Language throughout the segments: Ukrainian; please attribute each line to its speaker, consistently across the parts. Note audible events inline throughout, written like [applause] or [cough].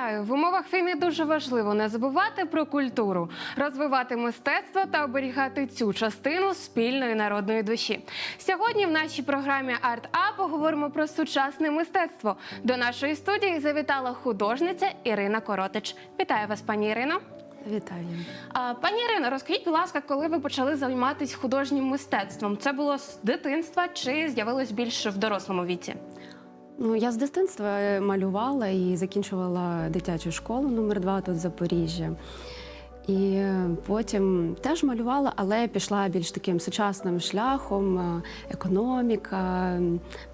Speaker 1: Вітаю! В умовах війни дуже важливо не забувати про культуру, розвивати мистецтво та оберігати цю частину спільної народної душі. Сьогодні в нашій програмі Арт А поговоримо про сучасне мистецтво. До нашої студії завітала художниця Ірина Коротич. Вітаю вас, пані Ірино.
Speaker 2: Вітаю.
Speaker 1: Пані Ірино, розкажіть, будь ласка, коли ви почали займатися художнім мистецтвом? Це було з дитинства чи з'явилось більше в дорослому віці?
Speaker 2: Ну я з дитинства е, малювала і закінчувала дитячу школу номер 2 тут в Запоріжжі. І е, потім теж малювала, але пішла більш таким сучасним шляхом: е, економіка,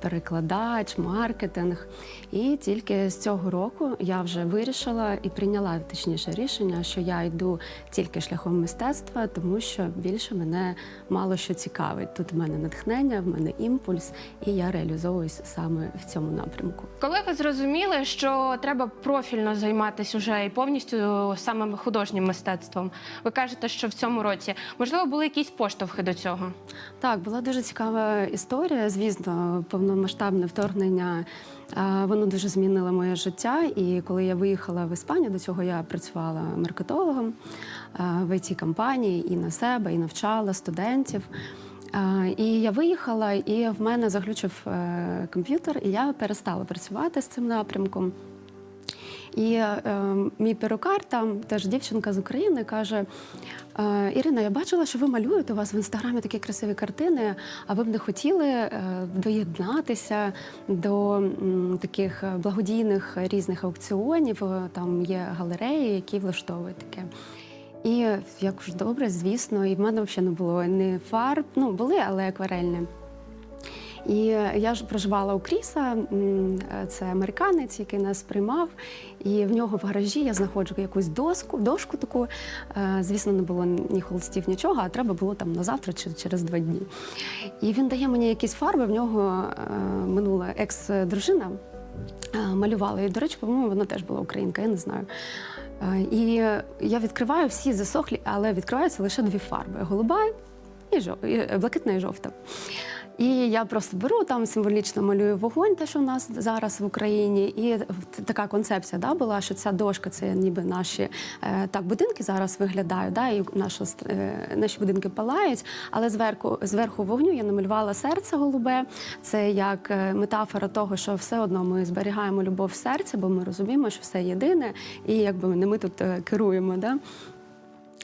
Speaker 2: перекладач, маркетинг. І тільки з цього року я вже вирішила і прийняла точніше рішення, що я йду тільки шляхом мистецтва, тому що більше мене мало що цікавить. Тут в мене натхнення, в мене імпульс, і я реалізовуюсь саме в цьому напрямку.
Speaker 1: Коли ви зрозуміли, що треба профільно займатися уже і повністю саме художнім мистецтвом, ви кажете, що в цьому році можливо були якісь поштовхи до цього?
Speaker 2: Так, була дуже цікава історія. Звісно, повномасштабне вторгнення. Воно дуже змінило моє життя. І коли я виїхала в Іспанію, до цього я працювала маркетологом в it компанії і на себе, і навчала студентів. І я виїхала, і в мене заглючив е, комп'ютер, і я перестала працювати з цим напрямком. І е, мій перукар, там теж дівчинка з України, каже: е, Ірина, я бачила, що ви малюєте у вас в інстаграмі такі красиві картини. А ви б не хотіли е, доєднатися до таких благодійних різних аукціонів? Е, Там є галереї, які влаштовують таке. І я кажу, добре, звісно, і в мене взагалі не було ні фарб, ну були, але акварельні. І я ж проживала у Кріса, це американець, який нас приймав. І в нього в гаражі я знаходжу якусь доску, дошку таку. Е, Звісно, не було ні холстів, нічого, а треба було там на завтра чи через два дні. І він дає мені якісь фарби. В нього е, минула екс-дружина е, малювала. І, до речі, по-моєму, вона теж була українка, я не знаю. І я відкриваю всі засохлі, але відкриваються лише дві фарби: голуба і блакитна і жовта. І я просто беру там символічно малюю вогонь, те, що в нас зараз в Україні, і така концепція да, була, що ця дошка це ніби наші е, так будинки зараз виглядають, да, і наша, е, наші будинки палають. Але зверху, зверху вогню я намалювала серце голубе. Це як е, метафора того, що все одно ми зберігаємо любов в серці, бо ми розуміємо, що все єдине, і якби не ми тут е, керуємо. Да?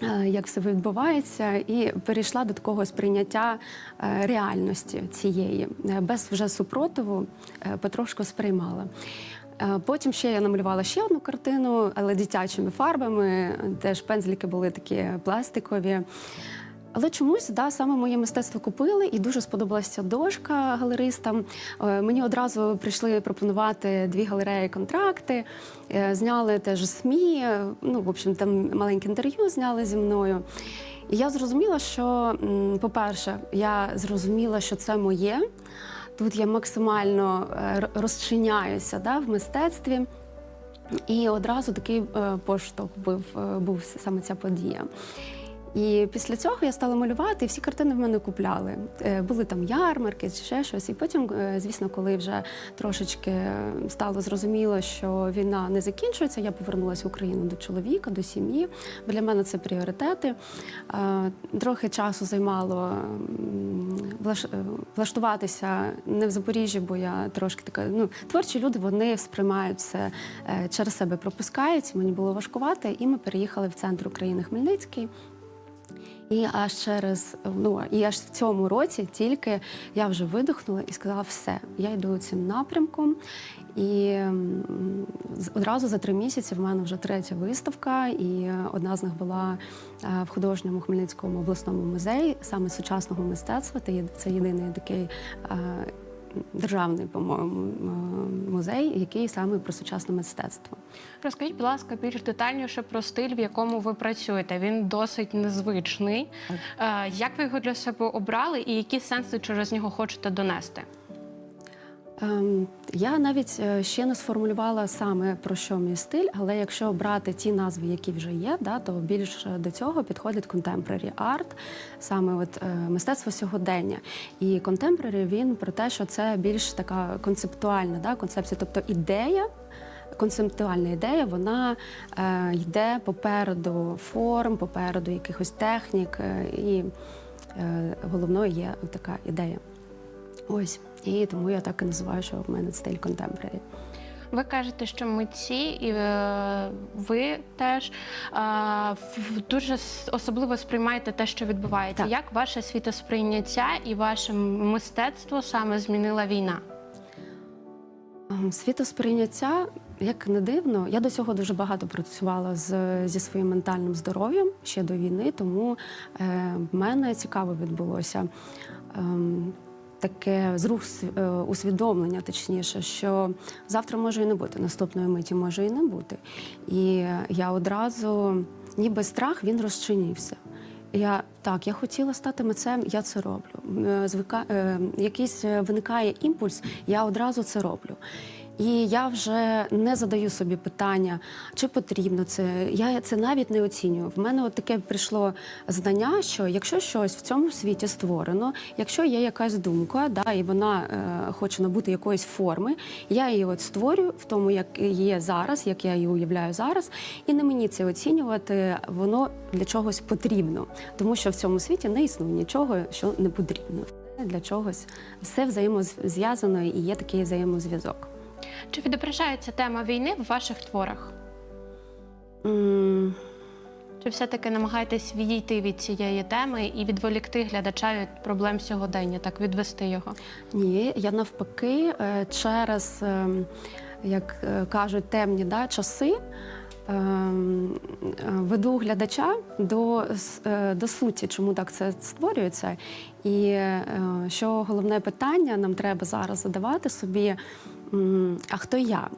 Speaker 2: Е, як все відбувається, і перейшла до такого сприйняття е, реальності цієї, Е, без вже супротиву потрошку сприймала. Потім ще я намалювала ще одну картину, але дитячими фарбами. Теж пензліки були такі пластикові. Але чомусь да, саме моє мистецтво купили, і дуже сподобалася дошка галеристам. Е, Мені одразу прийшли пропонувати дві галереї контракти, е, зняли теж СМІ. е, Ну, в общем, там маленьке інтерв'ю зняли зі мною. І я зрозуміла, що, по-перше, я зрозуміла, що це моє. Тут я максимально розчиняюся да, в мистецтві. І одразу такий поштовх був, був саме ця подія. І після цього я стала малювати, і всі картини в мене купляли. Е, Були там ярмарки чи ще щось. І потім, е, звісно, коли вже трошечки стало зрозуміло, що війна не закінчується, я повернулася в Україну до чоловіка, до сім'ї. Для мене це пріоритети. Е, Трохи часу займало влаштуватися не в Запоріжжі, бо я трошки така. Ну, творчі люди вони сприймають все через себе, пропускають. Мені було важкувати, і ми переїхали в центр України Хмельницький. І аж через ну і аж в цьому році тільки я вже видихнула і сказала, все, я йду цим напрямком. І одразу за три місяці в мене вже третя виставка, і е, одна з них була е, в художньому Хмельницькому обласному музеї саме сучасного мистецтва. Це Це єдиний такий. Державний, по-моєму, е, музей, який саме про сучасне мистецтво.
Speaker 1: Розкажіть, будь ласка, більш детальніше про стиль, в якому ви працюєте. Він досить незвичний. Е, Як ви його для себе обрали і які сенси через нього хочете донести?
Speaker 2: Ем, Я навіть е, ще не сформулювала саме про що мій стиль, але якщо брати ті назви, які вже є, да, то більш до цього підходить contemporary art, саме от е, мистецтво сьогодення. І contemporary, він про те, що це більш така концептуальна да, концепція, тобто ідея. концептуальна ідея, вона е, йде попереду форм, попереду якихось технік, е, і е, головною є така ідея. Ось. І тому я так і називаю, що в мене стиль контемпорарі.
Speaker 1: Ви кажете, що митці і е, ви теж е, дуже особливо сприймаєте те, що відбувається.
Speaker 2: Так.
Speaker 1: Як ваше світосприйняття і ваше мистецтво саме змінила війна?
Speaker 2: Ем, Світосприйняття, як не дивно, я до цього дуже багато працювала з, зі своїм ментальним здоров'ям ще до війни, тому е, мене цікаво відбулося. Ем, Таке зрух е, усвідомлення, точніше, що завтра може і не бути, наступної миті може і не бути. І я одразу, ніби страх, він розчинився. Я так, я хотіла стати митцем, я це роблю. Е, Звика, е, якийсь е, виникає імпульс, я одразу це роблю. І я вже не задаю собі питання, чи потрібно це. Я це навіть не оцінюю. В мене от таке прийшло знання, що якщо щось в цьому світі створено, якщо є якась думка, да, і вона е, хоче набути якоїсь форми, я її от створюю в тому, як є зараз, як я її уявляю зараз, і не мені це оцінювати, воно для чогось потрібно, тому що в цьому світі не існує нічого, що не потрібно. Для чогось все взаємозв'язано і є такий взаємозв'язок.
Speaker 1: Чи відображається тема війни в ваших творах?
Speaker 2: М,
Speaker 1: Чи все-таки намагаєтесь відійти від цієї теми і відволікти глядача від проблем сьогодення, так відвести його?
Speaker 2: Ні, я навпаки, е, через, ем, як е, кажуть, темні да, часи. ем, е, Веду глядача до, до суті, чому так це створюється. І що головне питання нам треба зараз задавати собі: а хто я?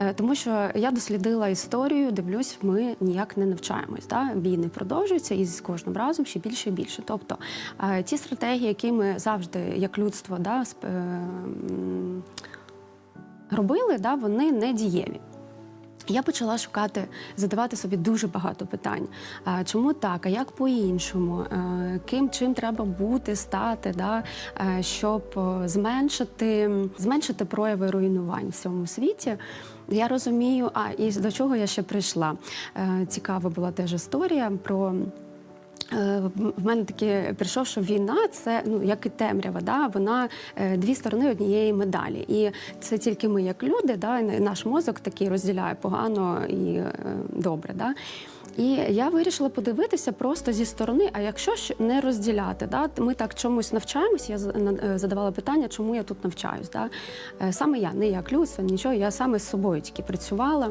Speaker 2: Е, Тому що я дослідила історію, дивлюсь, ми ніяк не навчаємось. Да? Війни продовжуються і з кожним разом ще більше і більше. Тобто е, ті стратегії, які ми завжди, як людство, да, сп- е, робили, да, вони не дієві. Я почала шукати, задавати собі дуже багато питань. Чому так? А як по-іншому? Ким чим треба бути, стати, да? щоб е, зменшити, зменшити прояви руйнувань в цьому світі? Я розумію, а і до чого я ще прийшла. Е, Цікава була теж історія про. Е, в- мене таке прийшов, що війна це ну як і темрява, да вона е, дві сторони однієї медалі. І це тільки ми, як люди, да, наш мозок такий розділяє погано і е, добре. Да. І я вирішила подивитися просто зі сторони. А якщо ж не розділяти, да, ми так чомусь навчаємось. Я задавала питання, чому я тут навчаюсь. Да? Саме я, не як людство, нічого, я саме з собою тільки працювала.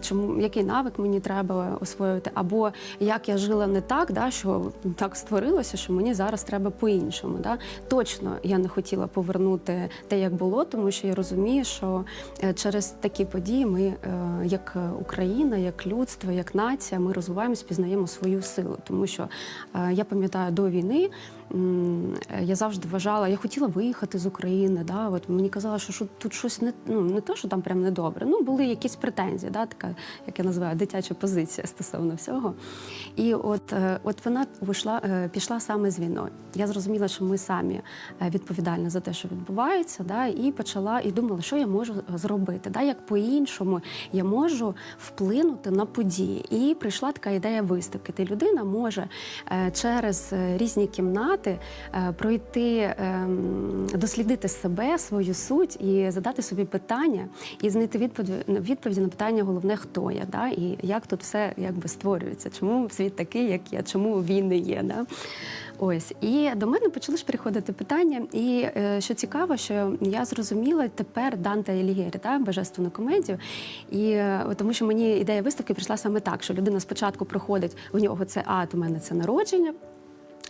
Speaker 2: Чому який навик мені треба освоювати, або як я жила не так, да, що так створилося, що мені зараз треба по-іншому. Да? Точно я не хотіла повернути те, як було, тому що я розумію, що е, через такі події ми, е, як Україна, як людство, як нація, ми розвиваємось, пізнаємо свою силу. Тому що е, я пам'ятаю до війни. Я завжди вважала, я хотіла виїхати з України. Да? От мені казали, що, що тут щось не ну не то, що там прям недобре. Ну були якісь претензії, да? така, як я називаю, дитяча позиція стосовно всього. І от, е, от вона вийшла, е, пішла саме з війною. Я зрозуміла, що ми самі е, відповідальні за те, що відбувається, да? і почала і думала, що я можу зробити, да? як по-іншому я можу вплинути на події. І прийшла така ідея виставки. Де людина може через різні кімнати е, пройти, ем, дослідити себе, свою суть і задати собі питання, і знайти відповіді, на питання головне, хто я, да? і як тут все якби створюється, чому світ такий, як я, чому війни є. Да? Ось і до мене почали ж приходити питання. І е, що цікаво, що я зрозуміла тепер Данте Алігєрі, да, божественну комедію. І е, тому, що мені ідея виставки прийшла саме так, що людина спочатку приходить, у нього це ад, у мене це народження.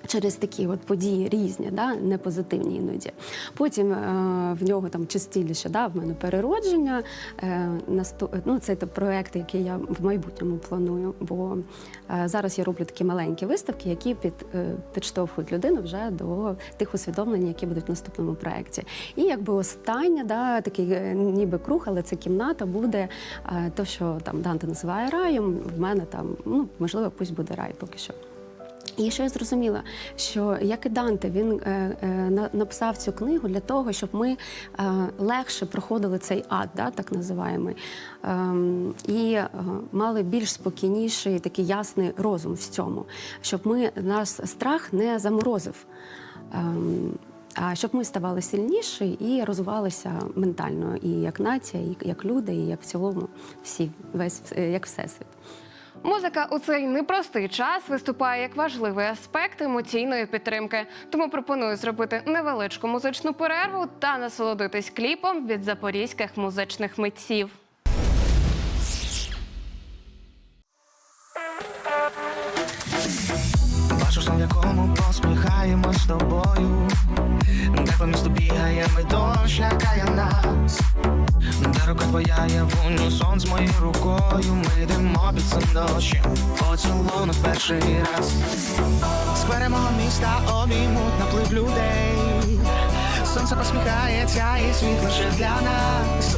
Speaker 2: Через такі от події різні, да, не позитивні іноді. Потім е, в нього там частіше, да, в мене переродження. Е, насту... ну, це те проекти, які я в майбутньому планую. Бо е, зараз я роблю такі маленькі виставки, які під, е, підштовхують людину вже до тих усвідомлень, які будуть в наступному проекті. І якби остання, да, такий е, ніби круг, але це кімната буде е, то, що там Данте називає раєм. В мене там, ну можливо, пусть буде рай поки що. І що я зрозуміла, що як і Данте, він е, е, написав цю книгу для того, щоб ми е, легше проходили цей ад, да, так називаємий, ем, і е, мали більш спокійніший такий ясний розум в цьому, щоб ми нас страх не заморозив. Ем, а щоб ми ставали сильніші і розвивалися ментально, і як нація, і як люди, і як в цілому всі, весь е, як всесвіт.
Speaker 1: Музика у цей непростий час виступає як важливий аспект емоційної підтримки. Тому пропоную зробити невеличку музичну перерву та насолодитись кліпом від запорізьких музичних митців.
Speaker 3: Бачу сон, в якому посміхаємось з тобою, де по місту бігає, ми дощ лякає нас, твоя є в унісон з моєю рукою, ми йдемо під дощем, поцілунок перший раз. Сквери мого міста обіймуть наплив людей, сонце посміхається і світ лише для нас.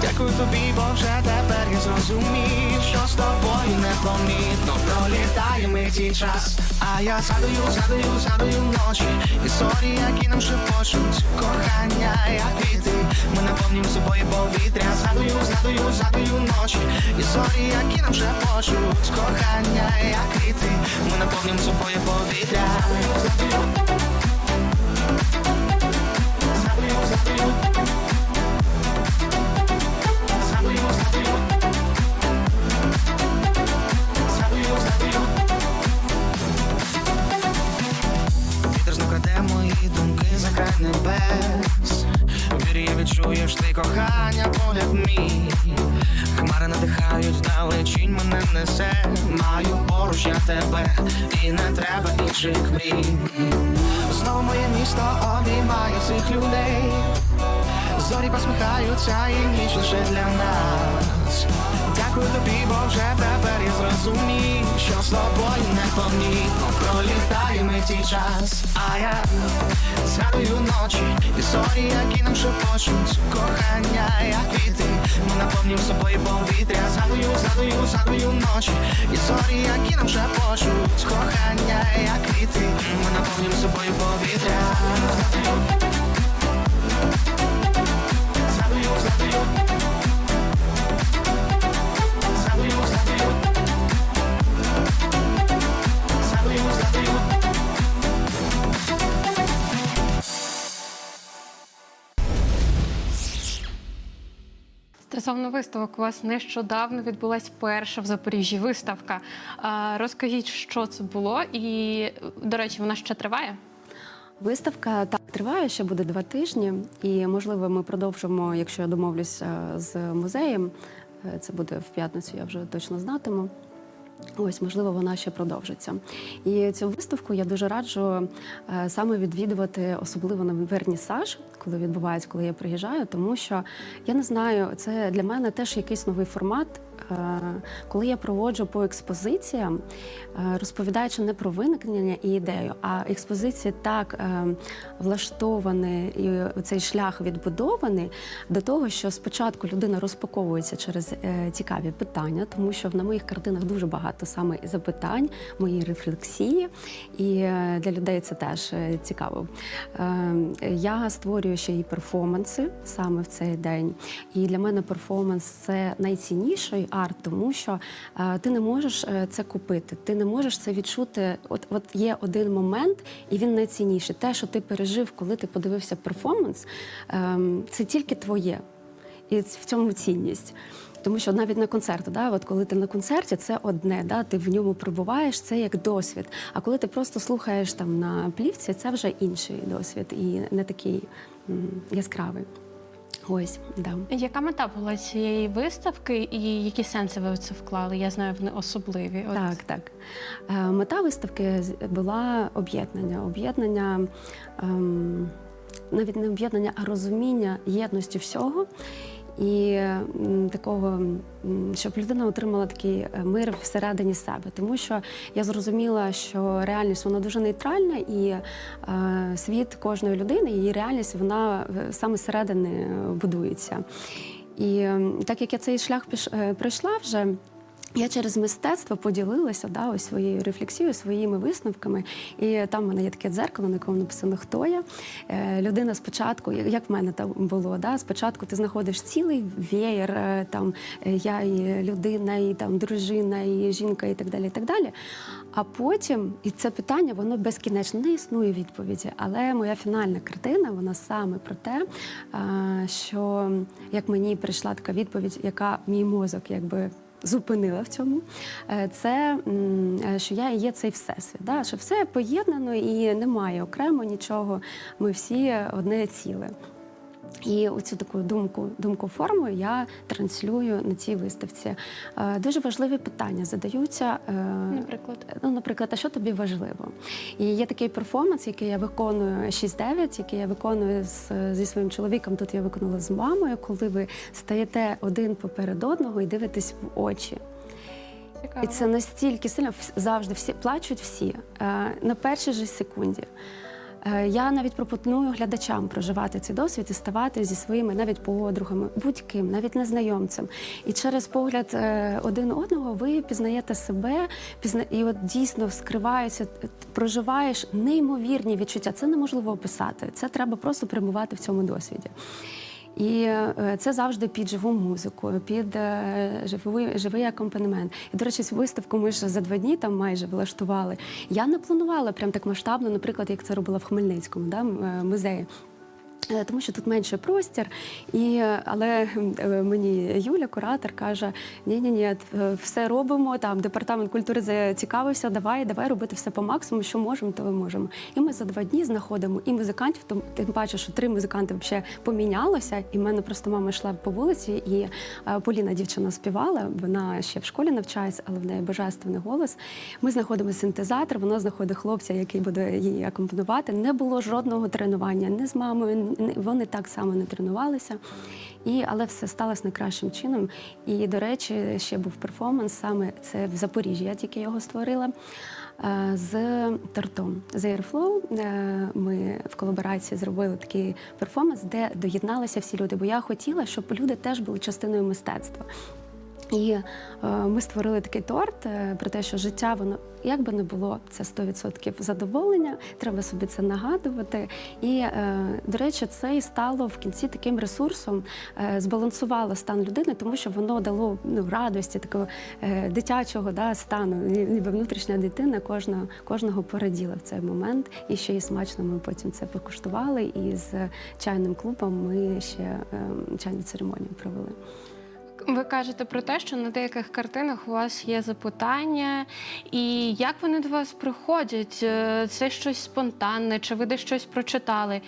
Speaker 3: Дякую тобі, бо вже тепер я зрозумів, що з тобою непомітно пролітає миті час. А я згадую, згадую, згадую ночі історії, які нам шепочуть кохання, як квіти. Ми наповнюємо собою повітря. Згадую, згадую, згадую ночі історії, які нам вже шепочуть кохання, як квіти. Ми наповнюємо собою повітря. Згадую, згадую, згадую. Згадую, мрій. Знову моє місто обіймає цих людей. Зорі посміхаються і ніч лише для нас. Дякую тобі, бо вже тепер я зрозумів, що з тобою непомітно пролітає миті час. А я згадую ночі і зорі, які нам шепочуть кохання, як квіти. Ми наповнюємо собою повітря. Згадую, згадую, згадую ночі і зорі, які нам шепочуть кохання, як квіти. Ми наповнюємо собою повітря. Згадую. Згадую,
Speaker 1: Стосовно виставок, у вас нещодавно відбулась перша в Запоріжжі виставка. Розкажіть, що це було, і до речі, вона ще триває.
Speaker 2: Виставка так триває, ще буде два тижні, і можливо, ми продовжимо, якщо я домовлюся з музеєм. е, Це буде в п'ятницю, я вже точно знатиму. Ось, можливо, вона ще продовжиться. І цю виставку я дуже раджу е, саме відвідувати, особливо на вернісаж, коли відбувається, коли я приїжджаю, тому що я не знаю, це для мене теж якийсь новий формат. Е, Коли я проводжу по експозиціям, е, розповідаючи не про виникнення і ідею, а експозиції так е, влаштовані і цей шлях відбудований до того, що спочатку людина розпаковується через цікаві питання, тому що на моїх картинах дуже багато саме запитань, мої рефлексії, і для людей це теж цікаво. Я створюю ще і перформанси саме в цей день. І для мене перформанс це найцінніший арт, тому що е, ти не можеш е, це купити, ти не можеш це відчути. От, от є один момент, і він найцінніший. Те, що ти пережив, коли ти подивився перформанс, ем, це тільки твоє. І в цьому цінність. Тому що навіть на концерті, да, от коли ти на концерті, це одне, да, ти в ньому перебуваєш, це як досвід. А коли ти просто слухаєш там на плівці, це вже інший досвід і не такий м, яскравий. Ось, да.
Speaker 1: Яка мета була цієї виставки, і які сенси ви в це вклали? Я знаю, вони особливі. От.
Speaker 2: Так, так. Е, Мета виставки була об'єднання. Об'єднання ем, навіть не об'єднання, а розуміння єдності всього. І такого, щоб людина отримала такий е, мир всередині себе, тому що я зрозуміла, що реальність вона дуже нейтральна, і е, світ кожної людини, її реальність вона е, саме зсередини будується. І так як я цей шлях пройшла вже. Я через мистецтво поділилася да, ось своєю рефлексією, своїми висновками. І там в мене є таке дзеркало, на якому написано Хто я. Е, людина спочатку, як в мене там було, да, спочатку ти знаходиш цілий веєр, е, там е, я і людина, і там дружина, і жінка, і так далі. І так далі. А потім, і це питання, воно безкінечно, не існує відповіді. Але моя фінальна картина, вона саме про те, е, що як мені прийшла така відповідь, яка мій мозок якби зупинила в цьому, е, це е, що я і є цей всесвіт. Да? Що все поєднано і немає окремо нічого. Ми всі одне ціле. І оцю таку думку, думку форму я транслюю на цій виставці. Е, Дуже важливі питання задаються. е,
Speaker 1: Наприклад.
Speaker 2: Ну, наприклад, а що тобі важливо? І є такий перформанс, який я виконую 6-9, який я виконую з, зі своїм чоловіком. Тут я виконала з мамою, коли ви стаєте один поперед одного і дивитесь в очі.
Speaker 1: Цікаво.
Speaker 2: І це настільки сильно завжди всі плачуть всі е, на першій же секунді. Е, Я навіть пропоную глядачам проживати цей досвід і ставати зі своїми навіть подругами, будь-ким, навіть незнайомцем. І через погляд е, один одного ви пізнаєте себе, пізна... і от дійсно скриваються, проживаєш неймовірні відчуття. Це неможливо описати. Це треба просто перебувати в цьому досвіді. І е, це завжди під живу музику, під е, живий, живий акомпанемент. І, до речі, цю виставку ми ж за два дні там майже влаштували. Я не планувала прям так масштабно, наприклад, як це робила в Хмельницькому да, е, музеї. Е, Тому що тут менше простір, і але е, мені Юля, куратор, каже: ні, ні, ні, все робимо. Там департамент культури зацікавився. Давай, давай робити все по максимуму, що можемо, то ми можемо. І ми за два дні знаходимо і музикантів. Тим, тим паче, що три музиканти взагалі помінялося. І в мене просто мама йшла по вулиці, і е, Поліна дівчина співала. Вона ще в школі навчається, але в неї божественний голос. Ми знаходимо синтезатор. Вона знаходить хлопця, який буде її акомпонувати. Не було жодного тренування ні з мамою, вони так само не тренувалися. І, але все сталося найкращим чином. І, до речі, ще був перформанс саме це в Запоріжжі. Я тільки його створила. е, З тортом з Airflow е, ми в колаборації зробили такий перформанс, де доєдналися всі люди. Бо я хотіла, щоб люди теж були частиною мистецтва. І е, ми створили такий торт е, про те, що життя воно як би не було, це 100% задоволення. Треба собі це нагадувати. І е, до речі, це і стало в кінці таким ресурсом, збалансувало стан людини, тому що воно дало ну, радості, такого дитячого да, стану. Ніби внутрішня дитина кожного, кожного пораділа в цей момент. І ще і смачно ми потім це покуштували. І з чайним клубом ми ще чайну церемонію провели.
Speaker 1: Ви кажете про те, що на деяких картинах у вас є запитання, і як вони до вас приходять? Е, Це щось спонтанне, чи ви десь щось прочитали?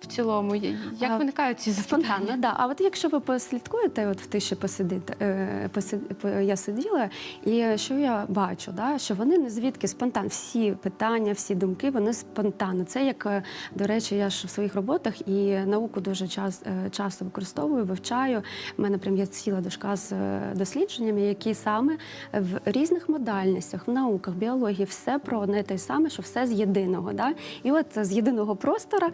Speaker 1: В цілому, як виникають ці запитання?
Speaker 2: Спонтанно, да. А от якщо ви послідкуєте, от в тиші посидите, е, посид- по- я сиділа, і що я бачу, да, що вони не звідки спонтанно. Всі питання, всі думки, вони спонтанно. Це як, е, до речі, я ж в своїх роботах і науку дуже час, е, часто використовую, вивчаю. У мене прям є ціла дошка з е, дослідженнями, які саме в різних модальностях, в науках, біології, все про одне те саме, що все з єдиного. Да? І от з єдиного простора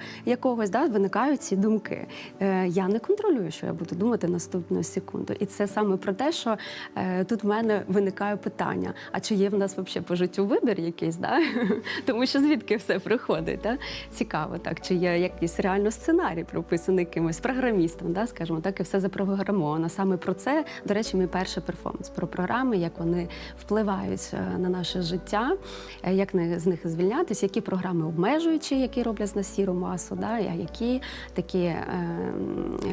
Speaker 2: якогось да, виникають ці думки. Е, я не контролюю, що я буду думати наступну секунду. І це саме про те, що е, тут в мене виникає питання: а чи є в нас взагалі по життю вибір якийсь? Да? [laughs] Тому що звідки все приходить? Да? Цікаво, так чи є якийсь реально сценарій прописаний якимось програмістом, да, скажімо так, і все запрограмовано. Саме про це, до речі, мій перший перформанс про програми, як вони впливають е, на наше життя, е, як з них звільнятися, які програми обмежуючі, які роблять з нас сіру масу, да, а які такі е,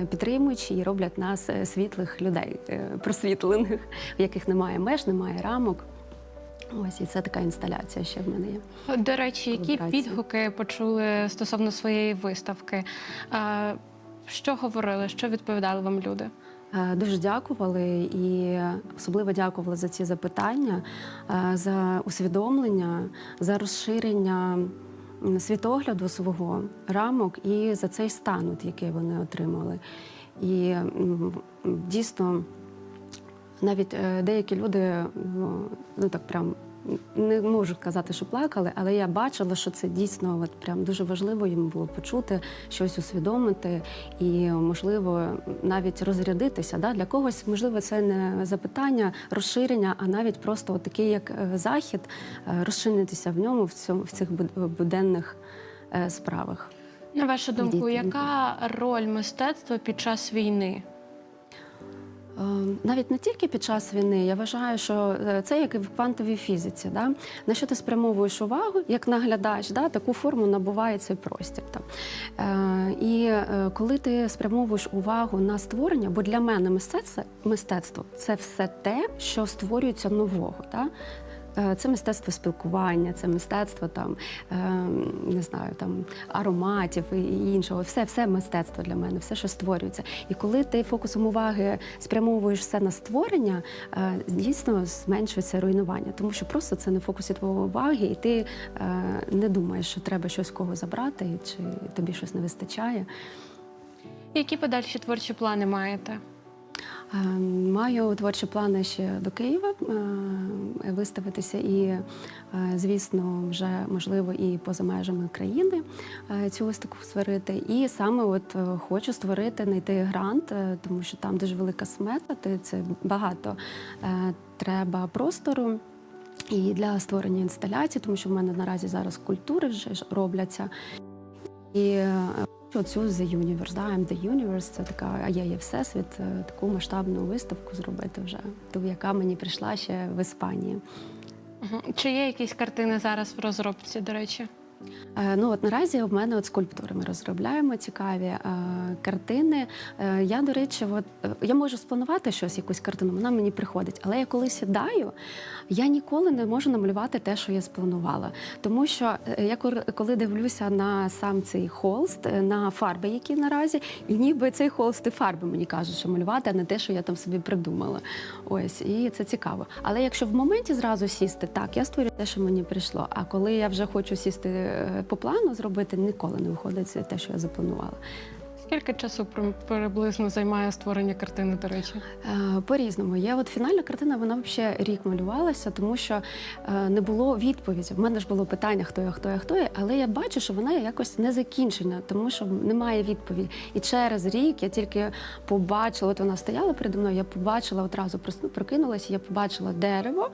Speaker 2: підтримуючі і роблять нас е, світлих людей, е, просвітлених, в яких немає меж, немає рамок. Ось і це така інсталяція ще в мене є.
Speaker 1: До речі, які підгуки почули стосовно своєї виставки? Е, Що говорили, що відповідали вам люди?
Speaker 2: Дуже дякували і особливо дякували за ці запитання, за усвідомлення, за розширення світогляду свого рамок і за цей стан, от, який вони отримали. І дійсно навіть е, деякі люди ну, ну так прям не можу казати, що плакали, але я бачила, що це дійсно от прям дуже важливо їм було почути, щось усвідомити і, можливо, навіть розрядитися. Да? Для когось, можливо, це не запитання, розширення, а навіть просто такий як е, захід, е, розчинитися в ньому, в цьому в цих буд- буденних е, справах.
Speaker 1: На вашу думку,
Speaker 2: Діти.
Speaker 1: яка роль мистецтва під час війни?
Speaker 2: Е, Навіть не тільки під час війни, я вважаю, що е, це як і в квантовій фізиці. Да? На що ти спрямовуєш увагу, як наглядач, да? таку форму набуває цей простір. Там. Е, і коли ти спрямовуєш увагу на створення, бо для мене мистецтво це все те, що створюється нового. Да? Е, Це мистецтво спілкування, це мистецтво там е, не знаю, там ароматів і іншого. Все, все мистецтво для мене, все, що створюється. І коли ти фокусом уваги спрямовуєш все на створення, е, дійсно зменшується руйнування, тому що просто це не фокусі твоєї уваги, і ти не думаєш, що треба щось кого забрати, чи тобі щось не вистачає.
Speaker 1: Які подальші творчі плани маєте?
Speaker 2: Е, Маю творчі плани ще до Києва е, виставитися і, е, звісно, вже можливо і поза межами країни е, цю виставку створити. І саме от е, хочу створити, знайти грант, тому що там дуже велика смета, це багато треба простору. І для створення інсталяцій, тому що в мене наразі зараз культури вже робляться. І оцю The Universe, да, I'm the Universe, це така, а я є всесвіт, е, таку масштабну виставку зробити вже, ту, яка мені прийшла ще в Іспанії.
Speaker 1: Чи є якісь картини зараз в розробці, до речі?
Speaker 2: Е, Ну от наразі в мене от скульптури ми розробляємо цікаві е, картини. Е, я, до речі, от, е, я можу спланувати щось, якусь картину, вона мені приходить. Але я коли сідаю, я ніколи не можу намалювати те, що я спланувала. Тому що е, я коли дивлюся на сам цей холст, на фарби, які наразі, і ніби цей холст і фарби мені кажуть, що малювати, а не те, що я там собі придумала. Ось, і це цікаво. Але якщо в моменті зразу сісти, так, я створю те, що мені прийшло. А коли я вже хочу сісти по плану зробити, ніколи не виходить те, що я запланувала.
Speaker 1: Скільки часу приблизно займає створення картини, до речі?
Speaker 2: Е, По-різному. Є от фінальна картина, вона взагалі рік малювалася, тому що е, не було відповіді. В мене ж було питання, хто я, хто я, хто я, але я бачу, що вона якось не закінчена, тому що немає відповіді. І через рік я тільки побачила, от вона стояла передо мною, я побачила одразу прокинулася, я побачила дерево.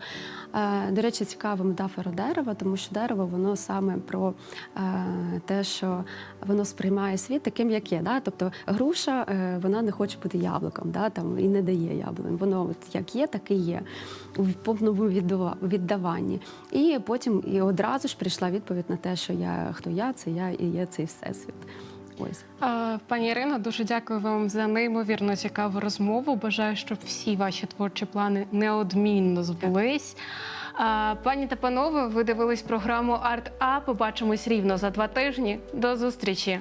Speaker 2: Е, До речі, цікава метафора дерева, тому що дерево воно саме про те, що воно сприймає світ таким, як є. Да? Тобто груша е, вона не хоче бути яблуком, да? там, і не дає яблук. Воно от як є, так і є у повному віддаванні. І потім і одразу ж прийшла відповідь на те, що я хто я, це я і є цей всесвіт. Ось.
Speaker 1: Пані Ірино, дуже дякую вам за неймовірно цікаву розмову. Бажаю, щоб всі ваші творчі плани неодмінно збулись. Пані та панове, ви дивились програму Арт А. Побачимось рівно за два тижні. До зустрічі.